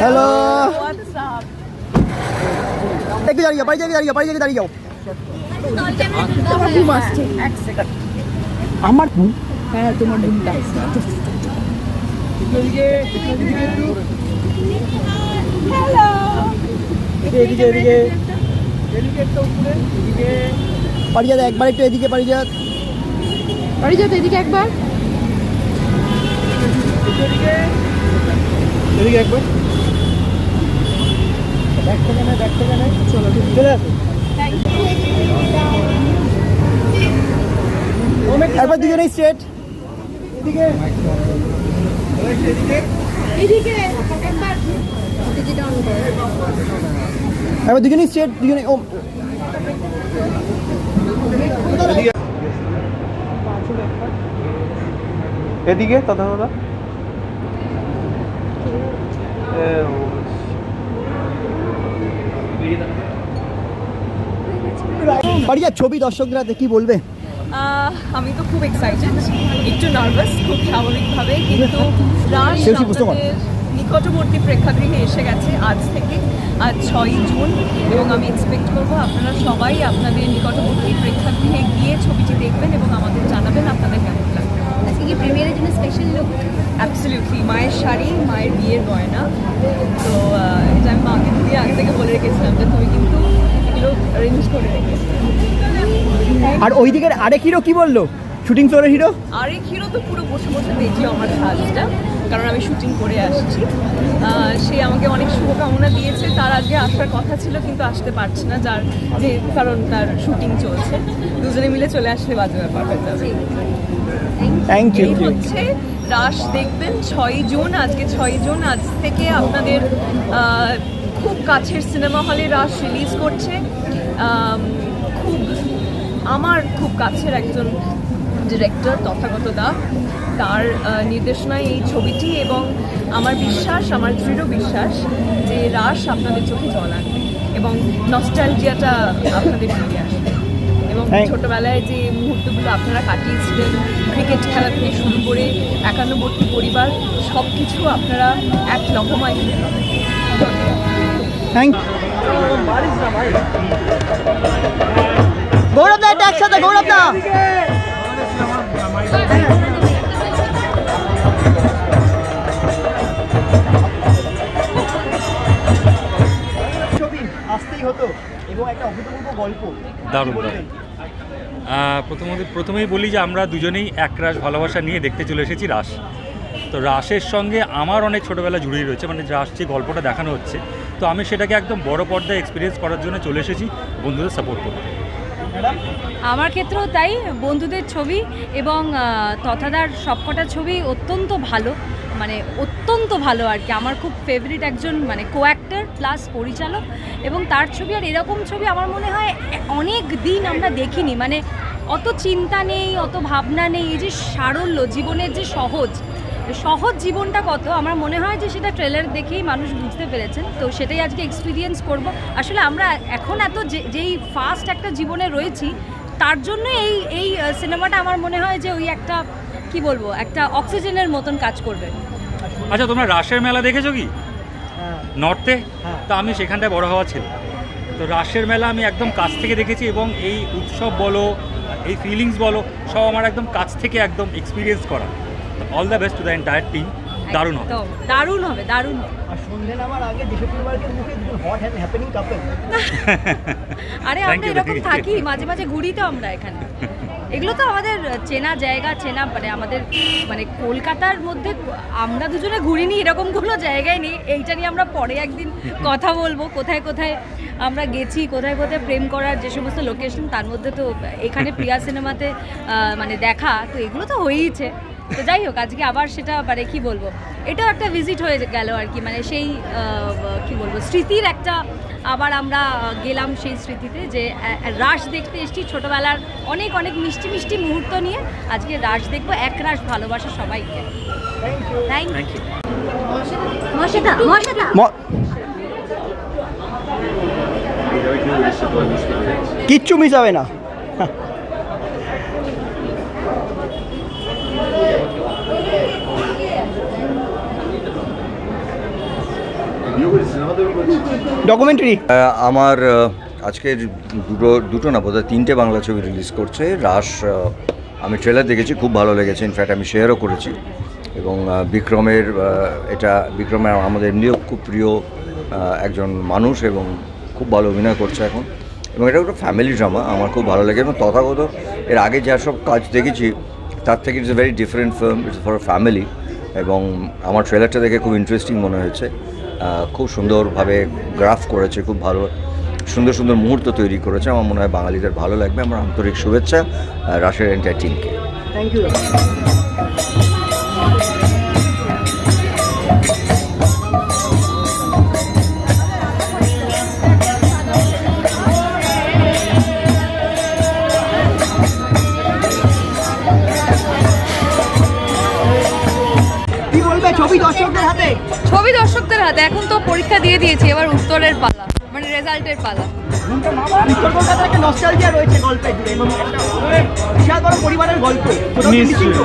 Hello What's up? একটু দাঁড়িয়ে যাও বাড়ি থেকে দাঁড়িয়ে যাও বাড়ি থেকে দাঁড়িয়ে যাও এক সেকেন্ড আমার হ্যাঁ তোমার রুমটা হ্যালো এদিকে এদিকে বাড়ি যা একবার একটু এদিকে বাড়ি যা বাড়ি যাও তো এদিকে একবার এদিকে একবার ব্যাগ থেকে নে ব্যাগ থেকে নে চলো চলে আসো একবার দুজনে স্ট্রেট এদিকে। এদিকে। একবার। একবার দুজনে স্ট্রেট দুজনে ও। এদিকে দাদা দাদা বাড়ি যা ছবি দর্শকরা কি বলবে। আমি তো খুব এক্সাইটেড একটু নার্ভাস খুব স্বাভাবিকভাবে কিন্তু? আমাদের নিকটবর্তী প্রেক্ষাগৃহে এসে গেছে আজ থেকে আজ ছয়ই জুন এবং আমি এক্সপেক্ট করব আপনারা সবাই আপনাদের নিকটবর্তী প্রেক্ষাগৃহে গিয়ে ছবিটি দেখবেন এবং আমাদের জানাবেন আপনাদের কেমন লাগবে আজকে কি প্রিমিয়ারের জন্য স্পেশাল লুক অ্যাবসলিউটলি মায়ের শাড়ি মায়ের বিয়ের গয়না। তো এটা আমি মাকে দিয়ে আগে থেকে বলে রেখেছিলাম যে তুমি কিন্তু এগুলো অ্যারেঞ্জ করে রেখেছিলাম আর ওই দিকের আরেক হিরো কি বলল? শুটিং ফ্লোরের হিরো আরেক হিরো তো পুরো বসে বসে দেখি আমার সাজটা। কারণ আমি শুটিং করে আসছি। সে আমাকে অনেক শুভকামনা দিয়েছে। তার আজকে আসার কথা ছিল কিন্তু আসতে পারছে না যার যে কারণ তার শুটিং চলছে। দুজনে মিলে চলে আসলে বাজে ব্যাপার হয়ে যাবে। থ্যাংক ইউ এই হচ্ছে রাস দেখবেন ছয় জুন আজকে ছয় জুন আজ থেকে আপনাদের খুব কাছের সিনেমা হলে রাস রিলিজ করছে। খুব আমার খুব কাছের একজন ডিরেক্টর তথাগত দা। তার নির্দেশনায় এই ছবিটি এবং আমার বিশ্বাস আমার দৃঢ় বিশ্বাস যে রাস আপনাদের চোখে জল আনবে এবং নস্টালজিয়াটা আপনাদের ফিরে আসবে। এবং ছোটবেলায় যে মুহূর্তগুলো আপনারা কাটিয়েছিলেন ক্রিকেট খেলা থেকে শুরু করে একান্নবর্তী পরিবার সব কিছু আপনারা এক লহমায় ফিরে পাবেন। থ্যাংক গৌরব দা একসাথে গৌরব দা। গল্প? দারুণ দারুণ। প্রথমত প্রথমেই বলি যে আমরা দুজনেই এক রাস ভালোবাসা নিয়ে দেখতে চলে এসেছি রাস তো রাসের সঙ্গে আমার অনেক ছোটোবেলা জুড়েই রয়েছে মানে রাস যে গল্পটা দেখানো হচ্ছে। তো আমি সেটাকে একদম বড় পর্দায় এক্সপিরিয়েন্স করার জন্য চলে এসেছি বন্ধুদের সাপোর্ট করতে। ম্যাডাম? আমার ক্ষেত্রেও তাই বন্ধুদের ছবি এবং তথাদার সবকটা ছবি অত্যন্ত ভালো। মানে অত্যন্ত ভালো আর কি। আমার খুব ফেভারিট একজন মানে কো অ্যাক্টর প্লাস পরিচালক এবং তার ছবি আর এরকম ছবি আমার মনে হয় অনেক দিন আমরা দেখিনি। মানে অত চিন্তা নেই, অত ভাবনা নেই, এই যে সারল্য, জীবনের যে সহজ সহজ জীবনটা কত? আমার মনে হয় যে সেটা ট্রেলার দেখেই মানুষ বুঝতে পেরেছেন। তো সেটাই আজকে এক্সপিরিয়েন্স করব। আসলে আমরা এখন এত যেই ফাস্ট একটা জীবনে রয়েছি, তার জন্য এই এই সিনেমাটা আমার মনে হয় যে ওই একটা, কি বলব, একটা অক্সিজেনের মতন কাজ করবে। আচ্ছা তোমরা রাসের মেলা দেখেছ কি? হ্যাঁ। নর্থে? হ্যাঁ। তা আমি সেখানটায় বড় হওয়া ছিল। তো রাসের মেলা আমি একদম কাছ থেকে দেখেছি এবং এই উৎসব বলো এই ফিলিংস বলো সব আমার একদম কাছ থেকে একদম এক্সপিরিয়েন্স করা। All the best to the entire team দারুণ হবে। দারুণ হবে দারুণ হবে। আরে আমরা এরকম থাকি মাঝে মাঝে ঘুরি তো আমরা এখানে। এগুলো তো আমাদের চেনা জায়গা, চেনা মানে আমাদের মানে কলকাতার মধ্যে আমরা দুজনে ঘুরিনি, এরকম কোনো জায়গায় নেই। এইটা নিয়ে আমরা পরে একদিন কথা বলব, কোথায় কোথায় আমরা গেছি, কোথায় কোথায় প্রেম করার যে সমস্ত লোকেশন তার মধ্যে তো এখানে প্রিয়া সিনেমাতে মানে দেখা, তো এগুলো তো হয়েইছে। তো যাই হোক, আজকে আবার সেটা মানে কি বলব, এটাও একটা ভিজিট হয়ে গেল আর কি মানে সেই কি বলব, স্মৃতির একটা আবার আমরা গেলাম সেই স্মৃতিতে যে রাস দেখতে এসেছি ছোটোবেলার অনেক অনেক মিষ্টি মিষ্টি মুহূর্ত নিয়ে। আজকে রাস দেখব এক রাস ভালোবাসা সবাইকে থ্যাংক থ্যাংক ইউ মশাদা মশাদা। কিচ্ছু মিস হবে না। ডকুমেন্টারি আমার আজকের দুটো দুটো না, বোধহয় তিনটে বাংলা ছবি রিলিজ করছে। রাস আমি ট্রেলার দেখেছি, খুব ভালো লেগেছে। ইনফ্যাক্ট আমি শেয়ারও করেছি। এবং বিক্রমের এটা বিক্রমের আমাদের এমনিও খুব প্রিয় একজন মানুষ এবং খুব ভালো অভিনয় করছে এখন। এবং এটা একটা ফ্যামিলি ড্রামা আমার খুব ভালো লাগে এবং তথাগত এর আগে যা সব কাজ দেখেছি, তার থেকে it's a very different film it's for family এবং আমার ট্রেলারটা দেখে খুব ইন্টারেস্টিং মনে হয়েছে। খুব সুন্দরভাবে গ্রাফ করেছে, খুব ভালো, সুন্দর সুন্দর মুহূর্ত তৈরি করেছে। আমার মনে হয় বাঙালিদের ভালো লাগবে। আমার আন্তরিক শুভেচ্ছা রাশের এন্টার টিমকে থ্যাংক ইউ পরীক্ষা দিয়ে দিয়েছি এবার উত্তরের পালা মানে রেজাল্টের পালা। উত্তর কলকাতার একটা নস্টালজিয়া রয়েছে গল্পে জুড়ে এবং একটা বিশাল বড় পরিবারের গল্প। কোথাও কি missing তো?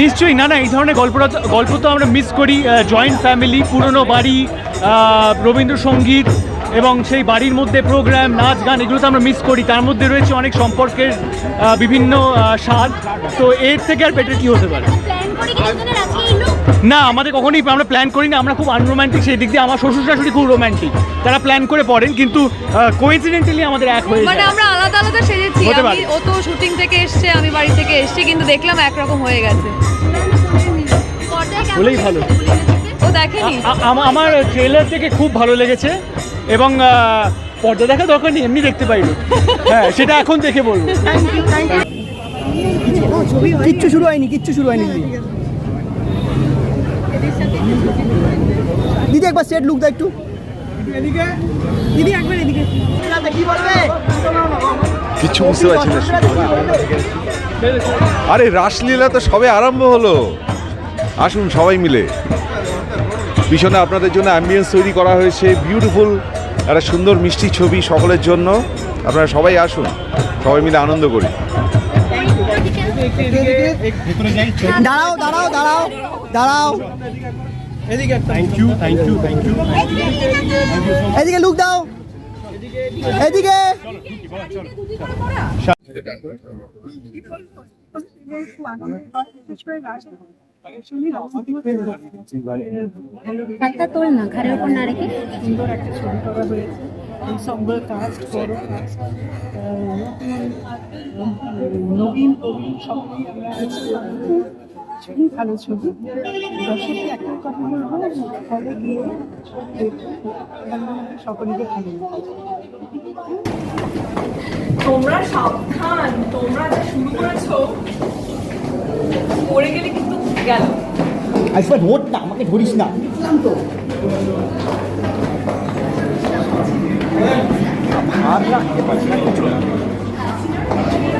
নিশ্চয়ই না না এই ধরনের গল্পটা গল্প তো আমরা মিস করি জয়েন্ট ফ্যামিলি পুরনো বাড়ি রবীন্দ্রসঙ্গীত এবং সেই বাড়ির মধ্যে প্রোগ্রাম নাচ গান এগুলো তো আমরা মিস করি। তার মধ্যে রয়েছে অনেক সম্পর্কের বিভিন্ন স্বাদ। তো এর থেকে আর বেটার কি হতে পারে? না আমাদের কখনোই আমরা প্ল্যান করি না আমরা খুব আনরোম্যান্টিক সেই দিক দিয়ে আমার শ্বশুর শাশুড়ি খুব রোম্যান্টিক তারা প্ল্যান করে পড়েন কিন্তু কোইন্সিডেন্টালি আমাদের এক হয়ে মানে আমরা আলাদা আলাদা সেজেছি। আমি ও তো শুটিং থেকে এসেছে আমি বাড়ি থেকে এসেছি কিন্তু দেখলাম একরকম হয়ে গেছে। বলেই ভালো। ও দেখেনি? আমার ট্রেলার থেকে খুব ভালো লেগেছে এবং পর্দা দেখা দরকার নেই এমনি দেখতে পাইলো হ্যাঁ সেটা এখন দেখে বলব। কিচ্ছু শুরু হয়নি কিচ্ছু শুরু হয়নি। দিদি। একবার সেট লুক দাও একটু দিদি একবার এদিকে কি বলবে কিচ্ছু বুঝতে পারছি না আরে রাসলীলা তো সবে আরম্ভ হলো আসুন সবাই মিলে পিছনে আপনাদের জন্য অ্যাম্বিয়েন্স তৈরি করা হয়েছে বিউটিফুল একটা সুন্দর মিষ্টি ছবি সকলের জন্য আপনারা সবাই আসুন সবাই মিলে আনন্দ করি দাঁড়াও দাঁড়াও দাঁড়াও দাঁড়াও। এদিকে লুক দাও। এদিকে। একটা তোল না ঘাড়ের উপর না রেখে সুন্দর একটা ছবি করা হয়েছে। বড় নবীন প্রবীণ সবাই আমরা খুবই ভালো ছবি। দর্শককে একটা কথা বলব হলে গিয়ে সকলকে ভালো তোমরা সাবধান তোমরা যা শুরু করেছ পড়ে গেলে কিন্তু গেল। আইসবা ধর না আমাকে ধরিস না। তো রেজাল্ট বেরোনোর পালায় কি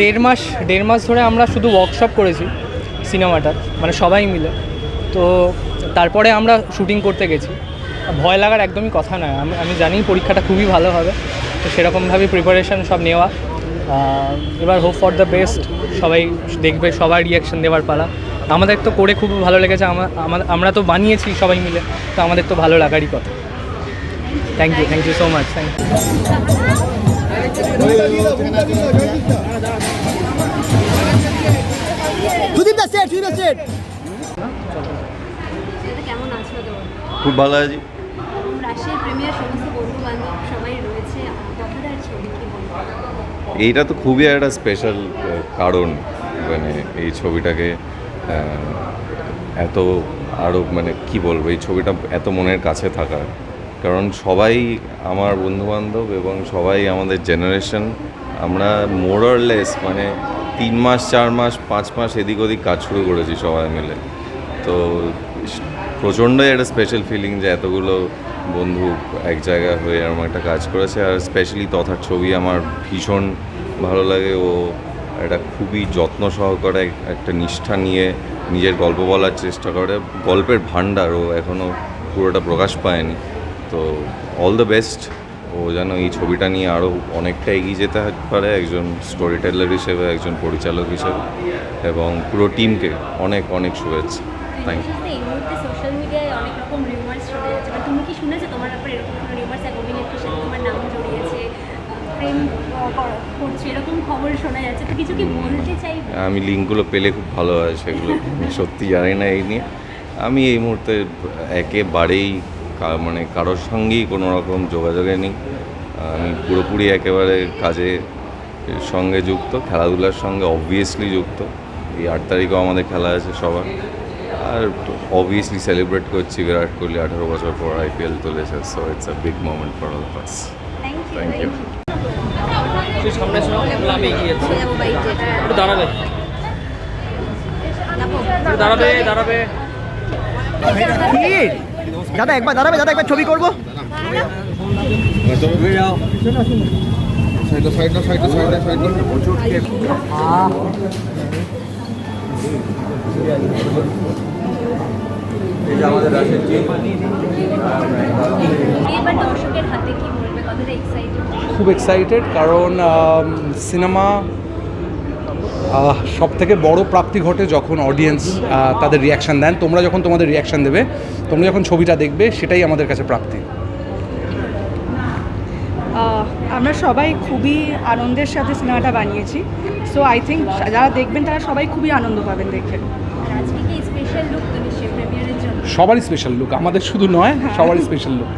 দেড় মাস দেড় মাস ধরে আমরা শুধু ওয়ার্কশপ করেছি সিনেমাটার মানে সবাই মিলে। তো তারপরে আমরা শুটিং করতে গেছি। ভয় লাগার একদমই কথা নয়। আমি আমি জানি পরীক্ষাটা খুবই ভালো হবে। তো সেরকমভাবে প্রিপারেশন সব নেওয়া। এবার হোপ ফর দ্য বেস্ট সবাই দেখবে, সবার রিয়াকশন দেওয়ার পালা। আমাদের তো করে খুব ভালো লেগেছে আমা- আমা- আমরা তো বানিয়েছি সবাই মিলে তো আমাদের তো ভালো লাগারই কথা। Thank you thank you so much thank খুব ভালো আছি। এইটা তো খুবই একটা স্পেশাল কারণ মানে এই ছবিটাকে এত আরও মানে কি বলব, এই ছবিটা এত মনের কাছে থাকার। কারণ সবাই আমার বন্ধুবান্ধব এবং সবাই আমাদের জেনারেশন আমরা মোরারলেস মানে তিন মাস, চার মাস, পাঁচ মাস এদিক ওদিক কাজ শুরু করেছি সবাই মিলে। তো প্রচণ্ডই একটা স্পেশাল ফিলিং যে এতগুলো বন্ধু এক জায়গায় হয়ে আমার একটা কাজ করেছে। আর স্পেশালি তথার ছবি আমার ভীষণ ভালো লাগে। ও একটা খুবই যত্ন সহকারে একটা নিষ্ঠা নিয়ে নিজের গল্প বলার চেষ্টা করে। গল্পের ভাণ্ডার, ও এখনও পুরোটা প্রকাশ পায়নি। তো অল দ্য বেস্ট ও যেন এই ছবিটা নিয়ে আরও অনেকটা এগিয়ে যেতে পারে একজন স্টোরি টেলার হিসেবে, একজন পরিচালক হিসেবে, এবং পুরো টিমকে অনেক অনেক শুভেচ্ছা। থ্যাংক ইউ এই মুহূর্তে সোশ্যাল মিডিয়ায় অনেক রকম রিউমার্স শোনা যাচ্ছে বা তুমি কি শুনেছো তোমার ব্যাপারে এরকম কোনো রিউমার্স এক অভিনেত্রীর সাথে তোমার নাম জড়িয়েছে প্রেম আহ, কর- করছে এরকম খবর শোনা যাচ্ছে তো কিছু কি বলতে চাই আমি লিঙ্কগুলো পেলে খুব ভালো হয় সেগুলো সত্যি জানি না এই নিয়ে। আমি এই মুহূর্তে একেবারেই মানে কারোর সঙ্গেই কোনো রকম যোগাযোগে নেই। আমি পুরোপুরি একেবারে কাজে সঙ্গে যুক্ত খেলাধুলার সঙ্গে অবভিয়াসলি যুক্ত। এই আট তারিখেও আমাদের খেলা আছে সবার। আর অবভিয়াসলি সেলিব্রেট করছি বিরাট কোহলি আঠারো বছর পর আইপিএল তুলেছে so it's a big moment for all pass thank you you সামনে যাব বাইকে একটু দাঁড়াবে। দাঁড়াবে দাঁড়াবে। দাদা একবার দাঁড়াবে দাদা একবার ছবি করব। এবার দর্শকের হাতে কি বলবে? কতটা এক্সাইটেড খুব এক্সাইটেড কারণ সিনেমা সব থেকে বড় প্রাপ্তি ঘটে যখন অডিয়েন্স তাদের রিয়াকশান দেন। তোমরা যখন তোমাদের রিয়াকশান দেবে তোমরা যখন ছবিটা দেখবে সেটাই আমাদের কাছে প্রাপ্তি। আমরা সবাই খুবই আনন্দের সাথে সিনেমাটা বানিয়েছি। সো আই থিঙ্ক যারা দেখবেন তারা সবাই খুবই আনন্দ পাবেন দেখে। আজকে কি স্পেশাল লুক সবারই স্পেশাল লুক আমাদের শুধু নয় সবারই স্পেশাল লুক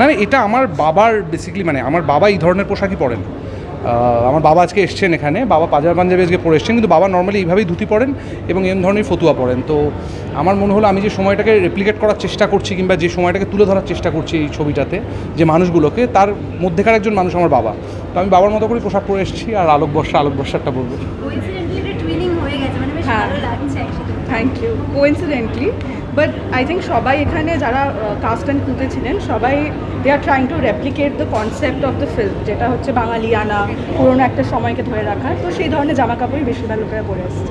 মানে না না, এটা আমার বাবার বেসিক্যালি মানে আমার বাবা এই ধরনের পোশাকই পরেন। আমার বাবা আজকে এসছেন এখানে বাবা পাঞ্জাব পাঞ্জাবি আজকে পরে এসছেন কিন্তু বাবা নর্মালি এইভাবেই ধুতি পরেন এবং এম ধরনের ফতুয়া পরেন। তো আমার মনে হলো আমি যে সময়টাকে রেপ্লিকেট করার চেষ্টা করছি কিংবা যে সময়টাকে তুলে ধরার চেষ্টা করছি এই ছবিটাতে যে মানুষগুলোকে তার মধ্যেকার একজন মানুষ আমার বাবা। তো আমি বাবার মতো করে পোশাক পরে এসেছি আর আলোক বর্ষা আলোক বর্ষারটা বলব হয়ে। Thank you coincidentally but I think সবাই এখানে যারা কাস্ট অ্যান্ড ক্রুতে ছিলেন সবাই they are trying to replicate the concept of the film যেটা হচ্ছে বাঙালিয়ানা পুরোনো একটা সময়কে ধরে রাখা। তো সেই ধরনের জামা কাপড়ই বেশিরভাগ লোকেরা পরে আসছে।